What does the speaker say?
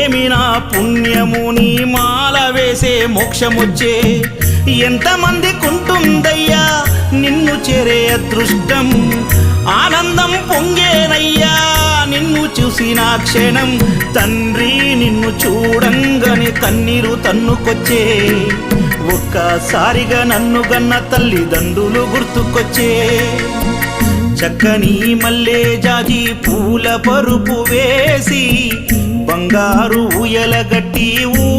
ఏమి నా పుణ్యము? నీ మాల వేసే మోక్షమొచ్చే ఎంతమందికుంటుందయ్యా నిన్ను చేరే అదృష్టం ఆనందం పొంగేనయ్యా. నిన్ను చూసిన క్షణం తండ్రి నిన్ను చూడంగానే కన్నీరు తన్నుకొచ్చే ఒక్కసారిగా నన్ను గన్న తల్లిదండ్రులు గుర్తుకొచ్చే చక్కని మల్లె జాజి పూల పరుపు వేసి బంగారు ఉయలగట్టి ఊ